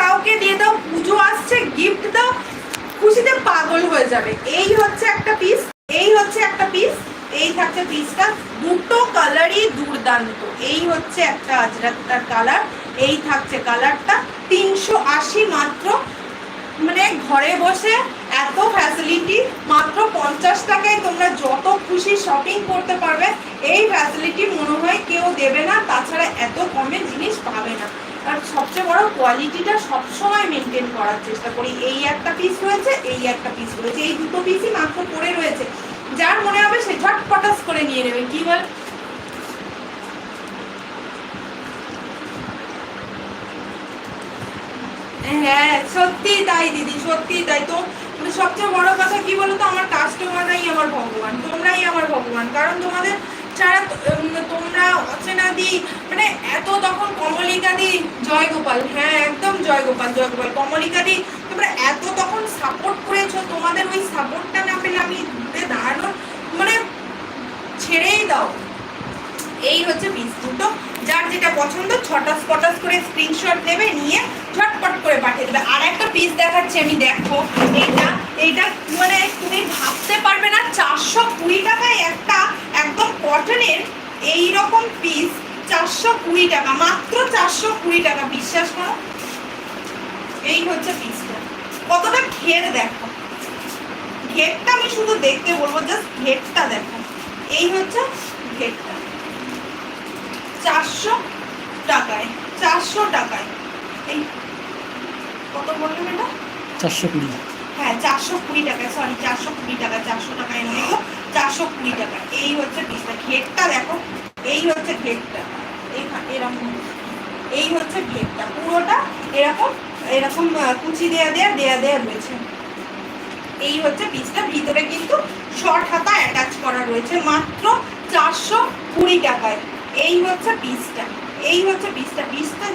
কাউকে দিয়ে দাও, পুজো আসছে গিফট দাও, খুশিতে পাগল হয়ে যাবে। এই হচ্ছে একটা পিস এই হচ্ছে একটা পিস এই থাকছে পিসটা দুটো কালারই দুর্দান্ত। এই হচ্ছে একটা কালার এই থাকছে কালারটা তিনশো আশি মাত্র। মানে ঘরে বসে এত ফ্যাসিলিটি মাত্র পঞ্চাশ টাকায় তোমরা যত খুশি শপিং করতে পারবে এই ফ্যাসিলিটি মনে হয় কেউ দেবে না তাছাড়া এত কমে জিনিস পাবে না আর সবচেয়ে বড় কোয়ালিটিটা সবসময় মেনটেন করার চেষ্টা করি। এই একটা পিস রয়েছে, এই একটা পিস রয়েছে, এই দুটো পিসই মাত্র পড়ে রয়েছে। যার মনে হবে সে ঝটপটাস করে নিয়ে নেবে। কি বল? হ্যাঁ সত্যি তাই দিদি, সত্যি তাই। তো মানে সবচেয়ে বড় কথা কি বলতো? আমার কাস্টমাররাই আমার ভগবান, তোমরাই আমার ভগবান। কারণ তোমাদের ছাড়া তোমরা অচেনা দি মানে এত তখন জয় গোপাল। হ্যাঁ একদম জয় গোপাল, জয় কমলিকা দি, তোমরা এত তখন সাপোর্ট করেছ, তোমাদের ওই সাপোর্টটা না পেলে আমি দাঁড়ানো মানে ছেড়েই দাও। এই হচ্ছে পিস দুটো যার যেটা পছন্দ ছটাস পটাস করে স্ক্রিনশট নেবে, নিয়ে ঝটপট করে পাঠিয়ে দেবে। আর একটা পিস দেখাচ্ছি আমি, দেখো। এইটা এইটা মানে তুমি ভাবতে পারবে না, চারশো কুড়ি টাকায় একটা একদম কটনের এই রকম পিস চারশো কুড়ি টাকা মাত্র চারশো কুড়ি টাকা বিশ্বাস করো? এই হচ্ছে পিসটা কতটা ঘের দেখো। ঘেরটা আমি শুধু দেখতে বলব জাস্ট ঘেরটা দেখো। এই হচ্ছে ঘেরটা। চারশো টাকায় চারশো টাকায়। এই কত বললেন এটা চারশো কুড়ি। হ্যাঁ চারশো কুড়ি টাকায় সরি চারশো কুড়ি টাকা চারশো টাকায় গো চারশো কুড়ি টাকা। এই হচ্ছে পিসটা ঘেরটা দেখো। এই হচ্ছে ঘেরটা। এরকম। এই হচ্ছে ঘেরটা পুরোটা এরকম এরকম কুচি দেয়া দেয়া দেয়া দেয়া রয়েছে। এই হচ্ছে পিসটা ভিতরে কিন্তু শর্ট হাতা অ্যাটাচ করা রয়েছে মাত্র চারশো কুড়ি টাকায়। এই হচ্ছে পিসটা এই হচ্ছে পিসটা পিসটা